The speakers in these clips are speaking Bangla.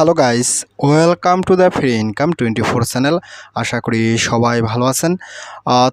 Hello guys, welcome to the free income twenty four channel. আশা করি সবাই ভালো আছেন।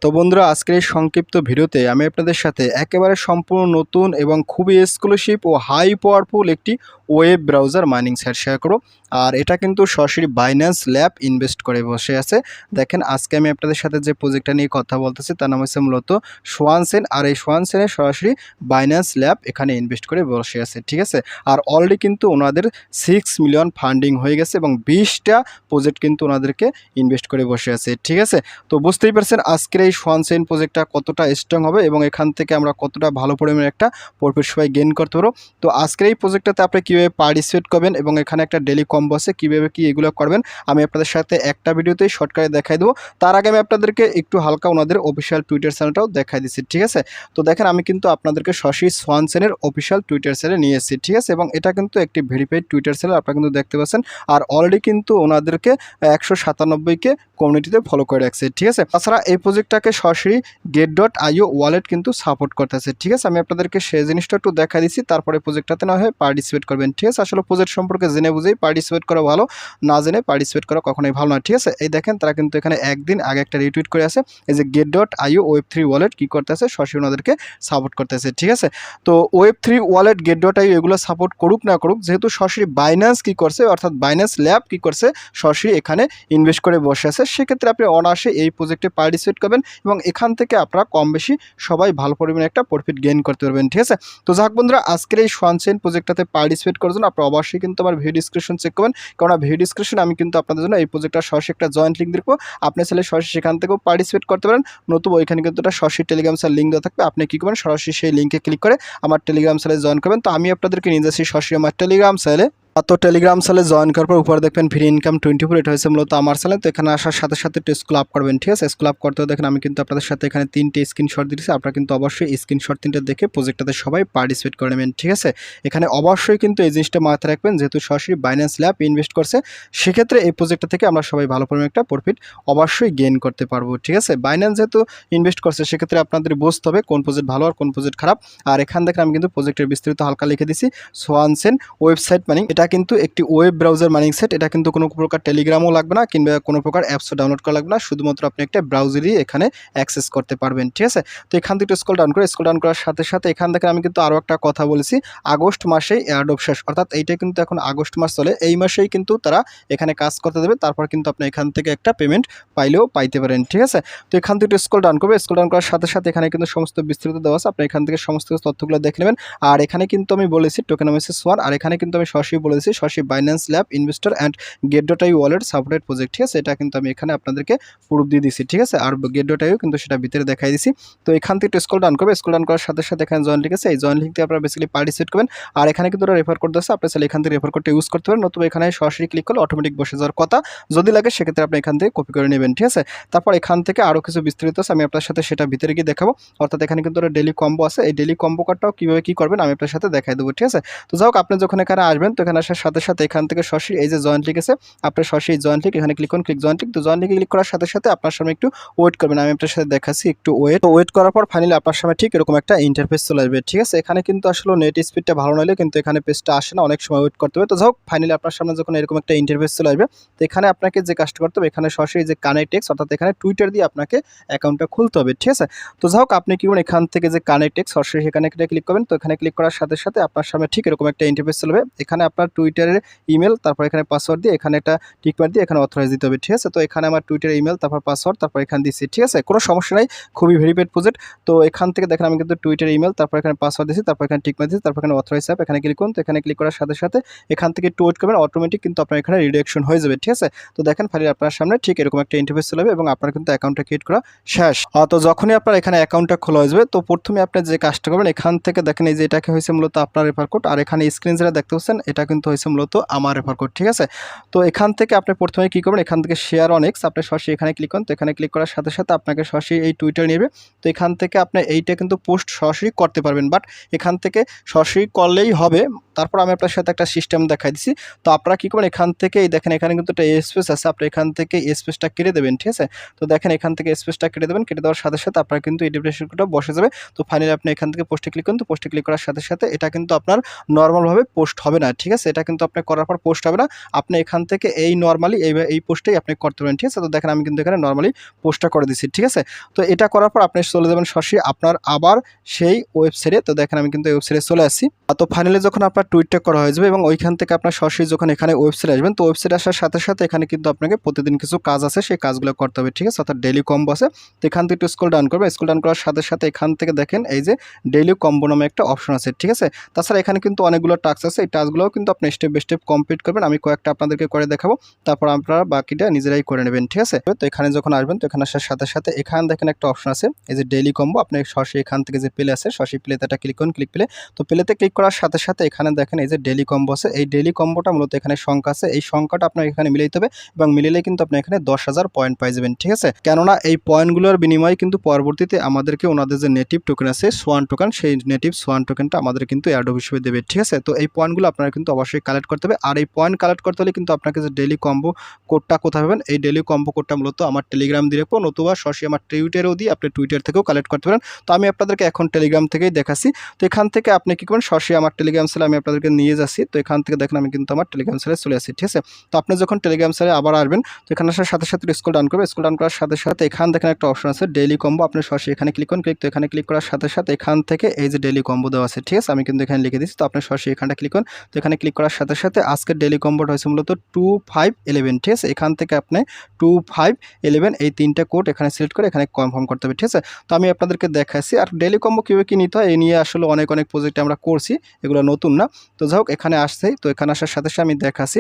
তো বন্ধুরা, আজকের এই সংক্ষিপ্ত ভিডিওতে আমি আপনাদের সাথে একেবারে সম্পূর্ণ নতুন এবং খুবই এক্সক্লুসিভ ও হাই পাওয়ারফুল একটি web browser mining site share করো। আর এটা কিন্তু সরাসরি বাইন্যান্স ল্যাব ইনভেস্ট করে বসে আছে। দেখেন, আজকে আমি আপনাদের সাথে যে প্রজেক্টটা নিয়ে কথা বলতেছি, তার নাম হচ্ছে মূলত সোয়ানসেন আর এই সোয়ানসেনের সরাসরি বাইন্যান্স ল্যাব এখানে ইনভেস্ট করে বসে আছে, ঠিক আছে? আর অলরেডি কিন্তু ওনাদের সিক্স মিলিয়ন ফান্ডিং হয়ে গেছে এবং বিশটা প্রজেক্ট কিন্তু ওনাদেরকে ইনভেস্ট করে বসে আছে, ঠিক আছে? তো বুঝতেই পারছেন, আজকের এই সোয়ানসেন প্রজেক্টটা কতটা স্ট্রং হবে এবং এখান থেকে আমরা কতটা ভালো পরিমাণে একটা প্রফিট সবাই গেইন করতে পারব। তো আজকের এই প্রজেক্টটাতে আপনি কীভাবে পার্টিসিপেট করবেন এবং এখানে একটা ডেলি কম্বো আছে কীভাবে কী এগুলো করবেন, আমি আপনাদের সাথে একটা ভিডিওতেই শর্টকাটে দেখাই দেবো। তার আগে আমি আপনাদেরকে একটু হালকা ওনাদের অফিসিয়াল টুইটার চ্যানেলটাও দেখাই দিচ্ছি, ঠিক আছে? তো দেখেন, আমি কিন্তু আপনাদেরকে সরাসরি সোয়ানসেনের অফিসিয়াল টুইটার চ্যানেলে নিয়ে এসেছি, ঠিক আছে? এবং এটা কিন্তু একটি ভেরিফাইড টুইটার চ্যানেল আপনারা কিন্তু দেখতে পাচ্ছেন। আর অলরেডি কিন্তু ওনাদেরকে একশো সাতানব্বইকে কমিউনিটিতে ফলো করে রাখছে, ঠিক আছে? তাছাড়া এই প্রজেক্টটাকে সরাসরি গেট ডট আইও ওয়ালেট কিন্তু সাপোর্ট করতেছে, ঠিক আছে? আমি আপনাদেরকে সেই জিনিসটা একটু দেখা দিচ্ছি, তারপরে প্রজেক্টটাতে না হয় পার্টিসিপেট করবেন। ঠিক আছে? আসলে প্রজেক্ট সম্পর্কে জেনে বুঝেই পার্টিসিপেট করা ভালো, না জেনে পার্টিসিপেট করা কখনোই ভালো না, ঠিক আছে? এই দেখেন, তারা কিন্তু এখানে একদিন আগে একটা রিটুইট করে আছে, এই যে Gate dot IO web three wallet কী করতেছে? সরাসরি ওনাদেরকে সাপোর্ট করতেছে, ঠিক আছে? তো web three wallet Gate dot IO এগুলো সাপোর্ট করুক না করুক, যেহেতু সরাসরি বাইন্যান্স কী করছে, অর্থাৎ বাইন্যান্স ল্যাব কী করছে, সরাসরি এখানে ইনভেস্ট করে বসে আছে, সেক্ষেত্রে আপনি অনায়াসে এই প্রজেক্টে পার্টিসিপেট করবেন এবং এখান থেকে আপনারা কম বেশি সবাই ভালো পরিমাণে একটা প্রফিট গেইন করতে পারবেন, ঠিক আছে? তো যাক বন্ধুরা, আজকের এই সোয়ানচেন প্রজেক্টটাতে পার্টিসিপেট করার জন্য আপনারা অবশ্যই কিন্তু আমার ভিডিও ডিসক্রিপশন চেক করবেন। কারণ ভিডিও ডিসক্রিপশন আমি কিন্তু আপনাদের জন্য এই প্রজেক্টটা সরাসরি একটা জয়েন্ট লিঙ্ক দেখব আপনি চাইলে সরাসরি সেখান থেকেও পার্টিসিপেট করতে পারেন। নতুবা ওইখানে কিন্তু একটা সরাসরি টেলিগ্রাম সেল লিঙ্ক দেওয়া থাকবে। আপনি কী করবেন? সরাসরি সেই লিঙ্কে ক্লিক করে আমার টেলিগ্রাম সেলে জয়েন করবেন। তো আমি আপনাদেরকে নিয়ে যাচ্ছি সরাসরি আমার টেলিগ্রাম সেলে তো টেলিগ্রাম সালে জয়েন করার পর উপরে দেখবেন ফ্রি ইনকাম টোয়েন্টি ফোর এটা হয়েছে মূলত আমার সেলে তো এখানে আসার সাথে সাথে স্কুল আপ করবেন, ঠিক আছে? স্কুল আপ করতে দেখেন আমি কিন্তু আপনাদের সাথে এখানে তিনটে স্ক্রিনশট দিয়েছি। আপনারা কিন্তু অবশ্যই স্ক্রিনশট তিনটে দেখে প্রজেক্টটাতে সবাই পার্টিসিপেট করে নেবেন, ঠিক আছে? এখানে অবশ্যই কিন্তু এই জিনিসটা মাথায় রাখবেন, যেহেতু সরাসরি বাইন্যান্স ল্যাব ইনভেস্ট করছে, সেক্ষেত্রে এই প্রজেক্টটা থেকে আমরা সবাই ভালো পরিমাণে একটা প্রফিট অবশ্যই গেইন করতে পারব, ঠিক আছে? বাইন্যান্স যেহেতু ইনভেস্ট করছে, সেক্ষেত্রে আপনাদের বুঝতে হবে কোন প্রজেক্ট ভালো আর কোন প্রজেক্ট খারাপ। আর এখান থেকে আমি কিন্তু প্রজেক্টের বিস্তারিত হালকা লিখে দিছি সোয়ানসেন ওয়েবসাইট মানে এটা কিন্তু একটি ওয়েব ব্রাউজার মানিং সেট এটা কিন্তু কোনো প্রকার টেলিগ্রামও লাগবে না কিংবা কোনো প্রকার অ্যাপসও ডাউনলোড করা লাগবে না। শুধুমাত্র আপনি একটা ব্রাউজারই এখানে অ্যাক্সেস করতে পারবেন, ঠিক আছে? তো এখান থেকে স্কুল ডাউন করে স্কুল ডাউন করার সাথে সাথে এখান থেকে আমি কিন্তু আরও একটা কথা বলেছি। আগস্ট মাসেই এয়ারডোপ শেষ অর্থাৎ এইটা কিন্তু এখন আগস্ট মাস চলে। এই মাসেই কিন্তু তারা এখানে কাজ করতে দেবে, তারপর কিন্তু আপনি এখান থেকে একটা পেমেন্ট পাইলেও পাইতে পারেন, ঠিক আছে? তো এখান থেকে স্কুল ডাউন করবে স্কুল ডাউন করার সাথে সাথে এখানে কিন্তু সমস্ত বিস্তৃত দেওয়া আছে। আপনি এখান থেকে সমস্ত তথ্যগুলো দেখে নেবেন। আর এখানে কিন্তু আমি বলেছি টোকেনোমিসিস ওয়ান আর এখানে কিন্তু আমি সরাসরি বলেছি সরাসরি Binance lab investor and Gate dot I wallet supported project ঠিক আছে? এটা কিন্তু আমি এখানে আপনাদেরকে প্রুফ দিয়ে দিচ্ছি ঠিক আছে? আর গেট ডট আইও কিন্তু সেটা ভিতরে দেখাই দিছি। তো এখান থেকে একটু স্কুল ডান করবে স্কুল ডাউন করার সাথে সাথে এখানে জয়েন লিখেছে এই জয়েন দিয়ে আপনারা বেসিক্যালি পার্টিসিপেট করবেন। আর এখানে কিন্তু ওরা রেফার করতে আছে আপনি চাইলে এখান থেকে রেফার করতে ইউজ করতে পারেন। নতুবা এখানে সরাসরি ক্লিক করলে অটোমেটিক বসে যাওয়ার কথা। যদি লাগে, সেক্ষেত্রে আপনি এখান থেকে কপি করে নেবেন, ঠিক আছে? তারপর এখান থেকে আরও কিছু বিস্তারিত আছে, আমি আপনার সাথে সেটা ভিতরে গিয়ে দেখাবো। অর্থাৎ এখানে কিন্তু ডেলি কম্বো আছে। এই ডেলি কম্বো কার্ডটাও কীভাবে কী করবেন, আমি আপনার সাথে দেখাই দেবো, ঠিক আছে? তো যাই আপনি যখন এখানে আসবেন, তো এখানে আসার সাথে সাথে এখান থেকে সরাসরি এই যে জয়েন্ট লিখ আছে, আপনার সরাসরি জয়েন্ট লিক এখানে ক্লিক করুন ক্লিক জয়েন্ট লিক তো জয়েন্ট লিকে ক্লিক করার সাথে সাথে আপনার সামনে একটু ওয়েট করবেন। আমি আপনার সাথে দেখাচ্ছি একটু ওয়েট তো ওয়েট করার পর ফাইনালি আপনার সামনে ঠিক এরকম একটা ইন্টারফেস চলে আসবে, ঠিক আছে? এখানে কিন্তু আসলে নেট স্পিডটা ভালো নইলে কিন্তু এখানে পেজটা আসে না, অনেক সময় ওয়েট করতে হবে। তো যাই হোক ফাইনালি আপনার সামনে যখন এরকম একটা ইন্টারফেস চলে আসবে, তো এখানে আপনাকে যে কাজটা করতে হবে, এখানে সরাসরি যে কানেক্ট এক্স অর্থাৎ এখানে টুইটার দিয়ে আপনাকে অ্যাকাউন্টটা খুলতে হবে, ঠিক আছে? তো যাই হোক, আপনি কি করুন এখান থেকে যে কানেক্ট এক্স সরাসরি সেখানে ক্লিক করবেন। তো এখানে ক্লিক করার সাথে সাথে আপনার সামনে ঠিক এরকম একটা ইন্টারফেস চলবে এখানে আপনার টুইটারের ইমেল তারপর এখানে পাসওয়ার্ড দিয়ে, এখানে একটা টিকমার দিয়ে এখানে অথরাইজ দিতে হবে, ঠিক আছে? তো এখানে আমার টুইটার ইমেল তারপর পাসওয়ার্ড তারপর এখানে দিচ্ছি, ঠিক আছে? কোনো সমস্যা নাই, খুবই ভেরিফাইড প্রজেক্ট তো এখান থেকে দেখেন আমি কিন্তু টুইটার ইমেল তারপর এখানে পাসওয়ার্ড দিচ্ছি তারপর এখানে টিকমার দিচ্ছি তারপর এখানে অথরাইজ অ্যাপ এখানে ক্লিক করুন, তো এখানে ক্লিক করার সাথে সাথে এখান থেকে ওয়েট করবেন অটোমেটিক কিন্তু আপনার এখানে রিডাকশন হয়ে যাবে, ঠিক আছে? তো দেখেন ফাইনালি আপনার সামনে, ঠিক এরকম একটা ইন্টারফেস চলে যাবে এবং আপনার কিন্তু অ্যাকাউন্টটা ক্রিয়েট করা শেষ। তো যখনই আপনার এখানে অ্যাকাউন্টটা খোলা হয়ে যাবে, তো প্রথমে আপনি যে কাজটা করবেন, এখান থেকে দেখেন এই যে এটাকে হয়েছে মূলত আপনার রেফার কোড আর এখানে স্ক্রিন যেটা দেখতে পাচ্ছেন, এটা হয়েছে মূলত আমার রেফার কোড ঠিক আছে? তো এখান থেকে আপনি প্রথমে কী করবেন? এখান থেকে শেয়ার অনেক্স আপনি সরাসরি এখানে ক্লিক করুন। তো এখানে ক্লিক করার সাথে সাথে আপনাকে সরাসরি এই টুইটার নেবে। তো এখান থেকে আপনি এইটা কিন্তু পোস্ট সরাসরি করতে পারবেন। বাট এখান থেকে সরাসরি করলেই হবে। তারপর আমি আপনার সাথে একটা সিস্টেম দেখাই দিছি। তো আপনারা কী করবেন? এখান থেকে এই দেখেন এখানে কিন্তু একটা স্পেস আছে। আপনি এখান থেকে স্পেসটা কেটে দেবেন, ঠিক আছে? তো দেখেন এখান থেকে স্পেসটা কেটে দেবেন। কেটে দেওয়ার সাথে সাথে আপনার কিন্তু এই ডিপ্রেশনটা বসে যাবে। তো ফাইনালি আপনি এখান থেকে পোস্টে ক্লিক করুন। তো পোস্টে ক্লিক করার সাথে সাথে এটা কিন্তু আপনার নর্মালভাবে পোস্ট হবে না, ঠিক আছে? এটা কিন্তু আপনি করার পর পোস্ট হবে না। আপনি এখান থেকে এই নর্মালি এই এই পোস্টেই আপনি করতে পারেন, ঠিক আছে? তো দেখেন আমি কিন্তু এখানে নর্মালি পোস্টটা করে দিচ্ছি ঠিক আছে? তো এটা করার পর আপনি চলে যাবেন সরাসরি আপনার আবার সেই ওয়েবসাইটে তো দেখেন আমি কিন্তু ওয়েবসাইটে চলে আসছি। তো ফাইনালি যখন আপনার টুইটটা করা হয়ে যাবে এবং ওইখান থেকে আপনার সরাসরি যখন এখানে ওয়েবসাইট আসবেন, তো ওয়েবসাইট আসার সাথে সাথে এখানে কিন্তু আপনাকে প্রতিদিন কিছু কাজ আছে, সেই কাজগুলো করতে হবে, ঠিক আছে? অর্থাৎ ডেলি কম্বো আছে। তো এখান থেকে একটু স্কুল ডান করবে। স্কুল ডান করার সাথে সাথে এখান থেকে দেখেন এই যে ডেইলি কম্বো নামে একটা অপশন আছে, ঠিক আছে? তাছাড়া এখানে কিন্তু অনেকগুলো টাস্ক আছে। এই টাস্কগুলোও কিন্তু আপনি স্টেপ বাই স্টেপ কমপ্লিট করবেন। আমি কয়েকটা আপনাদেরকে করে দেখাবো। তারপর আপনারা বাকিটা নিজেরাই করে নেবেন, ঠিক আছে? তো এখানে যখন আসবেন, তো এখানে আসার সাথে সাথে এখানে দেখেন একটা অপশন আছে। এই যে ডেইলি কম্বো আপনি সরাসরি এখান থেকে যে প্লে আছে, সরাসরি প্লেতে একটা ক্লিক করুন ক্লিক প্লে তো প্লেতে ক্লিক করার সাথে সাথে এখানে দেখেন এই যে ডেইলি কম্বো আছে। এই ডেইলি কম্বোটা মূলত এখানে সংখ্যা আছে। এই সংখ্যাটা আপনার এখানে মিলাইতে হবে এবং মিলিলে কিন্তু আপনি এখানে দশ হাজার পয়েন্ট পাই যাবেন, ঠিক আছে? কেননা এই পয়েন্টগুলোর বিনিময়ে কিন্তু পরবর্তীতে আমাদেরকে ওনাদের যে নেটিভ টোকেন আছে সোয়ান টোকেন সেই নেটিভ সোয়ান টোকেনটা আমাদের কিন্তু অ্যাডোব হিসেবে দেবে, ঠিক আছে? তো এই পয়েন্টগুলো আপনারা কিন্তু অবশ্যই কালেক্ট করতে হবে। আর এই পয়েন্ট কালেক্ট করতে হলে কিন্তু আপনাকে যে ডেলি কম্বো কোডটা কোথায় পাবেন, এই ডেলি কম্বো কোডটা মূলত আমার টেলিগ্রাম দিয়ে রাখব। নতুবা সরাসরি আমার টুইটারেও দিই আপনি টুইটার থেকেও কালেক্ট করতে পারেন। তো আমি আপনাদেরকে এখন টেলিগ্রাম থেকেই দেখাচ্ছি। তো এখান থেকে আপনি কী করবেন সরাসরি আমার টেলিগ্রাম সেলে আমি আপনাদেরকে নিয়ে যাচ্ছি। তো এখান থেকে দেখেন আমি কিন্তু আমার টেলিগ্রাম সেলে চলে আসি ঠিক আছে? তো আপনি যখন টেলিগ্রাম সেলে আবার আসবেন, তো এখানে আসার সাথে সাথে স্কুল ডাউন করবে স্কুল ডান করার সাথে সাথে এখান দেখেন একটা অপশন আছে ডেইলি কম্বো আপনি সরাসরি এখানে ক্লিক করুন ক্লিক তো এখানে ক্লিক করার সাথে সাথে এখান থেকে এই যে ডেইলি কম্বো দেওয়া আছে, ঠিক আছে? আমি কিন্তু এখানে লিখে দিচ্ছি। তো আপনি সরাসরি এখানটা ক্লিক করুন। তো এখানে ক্লিক করার সাথে সাথে আজকের ডেইলি কম্বোটা হয়েছে মূলত টু ফাইভ ইলেভেন ঠিক আছে? এখান থেকে আপনি টু ফাইভ ইলেভেন এই তিনটা কোড এখানে সিলেক্ট করে এখানে কনফার্ম করতে হবে, ঠিক আছে? তো আমি আপনাদেরকে দেখাচ্ছি, আর ডেলি কম্বো কীভাবে কী নিতে হয়? এই নিয়ে আসলে অনেক অনেক প্রজেক্ট আমরা করছি, এগুলো নতুন না। তো যাই হোক, এখানে আসছেই তো এখানে আসার সাথে সাথে আমি দেখাচ্ছি।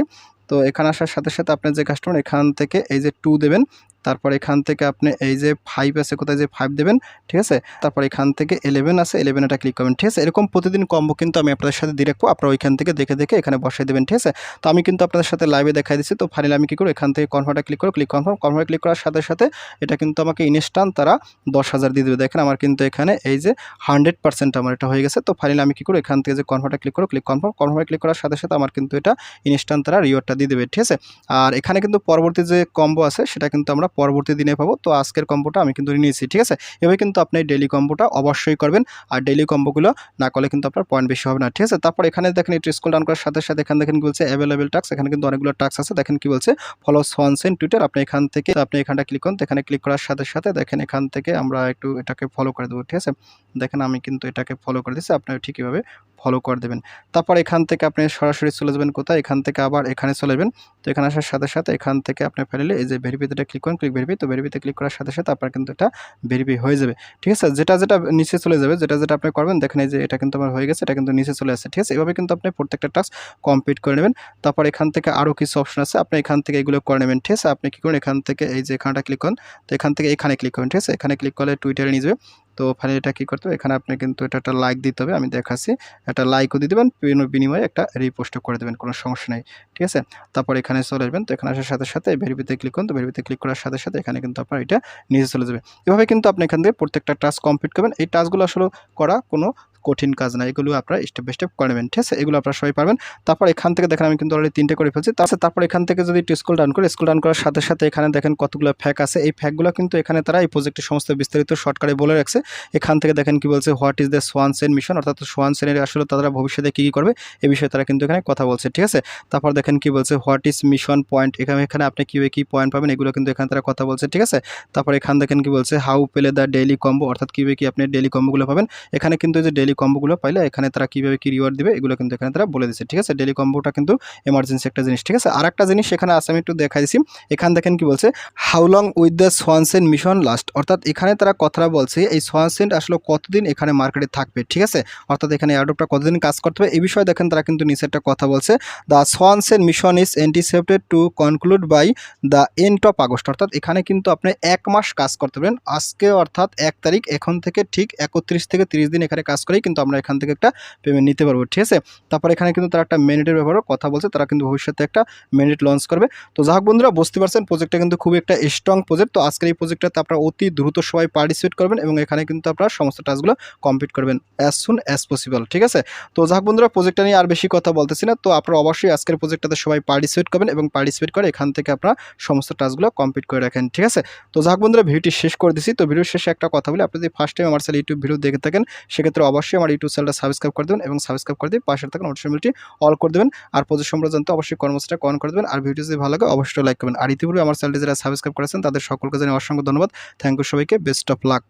তো এখানে আসার সাথে সাথে আপনার যে কাস্টমার এখান থেকে এই যে টু দেবেন তারপর এখান থেকে আপনি এই যে ফাইভ আছে, কোথায় যে ফাইভ দেবেন, ঠিক আছে? তারপর এখান থেকে ইলেভেন আছে ইলেভেন এটা ক্লিক করবেন, ঠিক আছে? এরকম প্রতিদিন কম্বো কিন্তু আমি আপনাদের সাথে দিয়ে রাখব। আপনারা ওইখান থেকে দেখে দেখে এখানে বসাই দেবেন, ঠিক আছে? তো আমি কিন্তু আপনাদের সাথে লাইভে দেখাই দিচ্ছি। তো ফাইনালি আমি কী করব? এখান থেকে কনফার্মটা ক্লিক করো ক্লিক কনফার্ম কনফার্মে ক্লিক করার সাথে সাথে এটা কিন্তু আমাকে ইনস্টান্ট তারা দশ হাজার দিয়ে দেবে। দেখেন আমার কিন্তু এখানে এই যে হান্ড্রেড পার্সেন্ট আমার এটা হয়ে গেছে। তো ফাইনালি আমি কী করব? এখান থেকে যে কনফার্মটা ক্লিক করো ক্লিক কনফার্ম কনফার্মে ক্লিক করার সাথে সাথে আমার কিন্তু এটা ইনস্টান্ট তারা রিওয়ার্ডটা দিয়ে দেবে, ঠিক আছে? আর এখানে কিন্তু পরবর্তী যে কম্বো আছে, সেটা কিন্তু আমরা পরবর্তী দিনে পাবো। তো আজকের কম্বোটা আমি কিন্তু নিয়েছি, ঠিক আছে? এভাবে কিন্তু আপনি ডেলি কম্বোটা অবশ্যই করবেন। আর ডেলি কম্বোগুলো না করলে কিন্তু আপনার পয়েন্ট বেশি হবে না, ঠিক আছে? তারপর এখানে দেখেন একটু স্কুল ডাউন করার সাথে সাথে এখানে দেখেন কি বলছে অ্যাভেলেবেল টাক্স এখানে কিন্তু অনেকগুলো টাক্স আছে। দেখেন কি বলছে? ফলো সোয়ানসেন টুইটার আপনি এখান থেকে, আপনি এখানটা ক্লিক করুন। এখানে ক্লিক করার সাথে সাথে দেখেন এখান থেকে আমরা একটু এটাকে ফলো করে দেবো, ঠিক আছে? দেখেন আমি কিন্তু এটাকে ফলো করে দিচ্ছি আপনি ঠিকইভাবে ফলো করে দেবেন। তারপর এখান থেকে আপনি সরাসরি চলে যাবেন কোথায়? এখান থেকে আবার এখানে চলে যাবেন। তো এখানে আসার সাথে সাথে এখান থেকে আপনি ফেলে এই যে ভেরিফিতে ক্লিক করুন ক্লিক ভেরিফি তো ভেরিফিতে ক্লিক করার সাথে সাথে আপনার কিন্তু এটা ভেরিফাই হয়ে যাবে। ঠিক আছে? যেটা যেটা নিচে চলে যাবে, যেটা যেটা আপনি করবেন, দেখেন এই যে এটা কিন্তু আমার হয়ে গেছে, এটা কিন্তু নিচে চলে আসছে। ঠিক আছে? এভাবে কিন্তু আপনি প্রত্যেকটা টাস্ক কমপ্লিট করে নেবেন। তারপর এখান থেকে আরও কিছু অপশন আছে, আপনি এখান থেকে এগুলো করে নেবেন। ঠিক আছে? আপনি কী করুন? এখান থেকে এই যে এখানটা ক্লিক করুন। তো এখান থেকে এখানে ক্লিক করুন। ঠিক আছে? এখানে ক্লিক করলে টুইটারে নিয়ে যাবে। তো ফাইনালি এটা কী করতে হবে? এখানে আপনি কিন্তু এটা একটা লাইক দিতে হবে, আমি দেখাচ্ছি। একটা লাইকও দিয়ে দেবেন বিনিময়ে একটা রিপোস্টও করে দেবেন, কোনো সমস্যা নেই, ঠিক আছে? তারপর এখানে চলে আসবেন, তো এখানে আসার সাথে সাথে ভেরিফিতে ক্লিক করুন, তো ভেরিফিতে ক্লিক করার সাথে সাথে এখানে কিন্তু আপনার এটা নিচে চলে যাবে। এভাবে কিন্তু আপনি এখান থেকে প্রত্যেকটা টাস্ক কমপ্লিট করবেন। এই টাস্কগুলো আসলে করা কোনো কঠিন কাজ না, এগুলো আপনারা স্টেপ বাই স্টেপ করে নেবেন, ঠিক আছে? এগুলো আপনারা সবাই পারবেন। তারপর এখান থেকে দেখেন, আমি কিন্তু অলরেডি তিনটে করে ফেলছি। তাছাড়া তারপর এখান থেকে যদি একটু স্কুল ডাউন করি স্কুল ডাউন করার সাথে সাথে এখানে দেখেন কতগুলো ফ্যাক আছে। এই ফ্যাকগুলো কিন্তু এখানে তারা এই প্রজেক্টের সমস্ত বিস্তারিত শর্টকারে বলে রাখছে। এখান থেকে দেখেন কি বলছে what is the Swansen mission অর্থাৎ সোয়ান সেনের আসলে তারা ভবিষ্যতে কী কী করবে? এই বিষয়ে তারা কিন্তু এখানে কথা বলছে, ঠিক আছে? তারপর দেখেন কি বলছে হোয়াট ইজ মিশন পয়েন্ট এখানে এখানে আপনি কীভাবে কী পয়েন্ট পাবেন? এগুলো কিন্তু এখানে তারা কথা বলছে, ঠিক আছে? তারপর এখান দেখেন কি বলছে হাউ পেলে দ্য ডেইলি কম্বো অর্থাৎ কীভাবে কি আপনি ডেইলি কম্বোগুলো পাবেন? এখানে কিন্তু যে ডেইলি কম্বোগুলো পাইলে এখানে তারা কীভাবে কী রিওয়ার্ড দিবে, এগুলো কিন্তু এখানে তারা বলে দিচ্ছে ঠিক আছে? ডেইলি কম্বোটা কিন্তু এমার্জেন্সি একটা জিনিস, ঠিক আছে? আর একটা জিনিস এখানে আছে, আমি একটু দেখাই দিচ্ছি এখানে দেখেন কি বলছে how long with the Swansen mission last অর্থাৎ এখানে তারা কথাটা বলছে, এই সোয়ানসেন আসলে কতদিন এখানে মার্কেটে থাকবে? ঠিক আছে? অর্থাৎ এখানে এয়ারড্রপটা কতদিন কাজ করতে হবে? এই বিষয়ে দেখেন তারা কিন্তু নিচে একটা কথা বলছে the Swansen mission is anticipated to conclude by the end of August অর্থাৎ এখানে কিন্তু আপনি এক মাস কাজ করতে পারেন আজকে অর্থাৎ এক তারিখ, এখন থেকে ঠিক একত্রিশ থেকে তিরিশ দিন এখানে কাজ করেই কিন্তু আমরা এখান থেকে একটা পেমেন্ট নিতে পারব, ঠিক আছে? তারপর এখানে কিন্তু তারা একটা মেরিটের ব্যাপারেও কথা বলছে, তারা কিন্তু ভবিষ্যতে একটা মেরিট লঞ্চ করবে। তো যাক বন্ধুরা, বুঝতে পারছেন প্রজেক্টটা কিন্তু খুবই একটা স্ট্রং প্রজেক্ট তো আজকের এই প্রজেক্টটাতে আপনারা অতি দ্রুত সবাই পার্টিসিপেট করবেন এবং এখানে কিন্তু আপনারা সমস্ত টাস্কগুলো কমপ্লিট করবেন অ্যাজ সুন অ্যাজ পসিবল ঠিক আছে? তো যাক বন্ধুরা প্রজেক্টটা নিয়ে আর বেশি কথা বলতেছি না। তো আপনারা অবশ্যই আজকের প্রজেক্টটা সবাই পার্টিসিপেট করবেন এবং পার্টিসিপেট করে এখান থেকে আপনারা সমস্ত টাস্কগুলো কমপ্লিট করে রাখেন, ঠিক আছে? তো যাক বন্ধুরা, ভিডিওটি শেষ করে দিচ্ছি তো ভিডিওর শেষে একটা কথা বলি। আপনি যদি ফার্স্ট টাইম আমার চ্যানেল ইউটিউব ভিডিও দেখে থাকেন, সেক্ষেত্রে অবশ্যই আমার ইউটিউব চ্যানেলটা সাবস্ক্রাইব করে দেবেন এবং সাবস্ক্রাইব করে দিয়ে পাশে থাকা নোটিফিকেশনটি অল করে দেবেন। আর প্রচুর সম্পর্কে জানতে অবশ্যই কর্মসূচিটা কন করে দেবেন। আর ভিডিও যদি ভালো লাগে অবশ্যই লাইক করবেন। আর ইতিপূর্বে আমার চ্যানেলটি যারা সাবস্ক্রাইব করেছেন, তাদের সকলকে জানিয়ে অসংখ্য ধন্যবাদ। থ্যাংক ইউ সবাইকে। Best of luck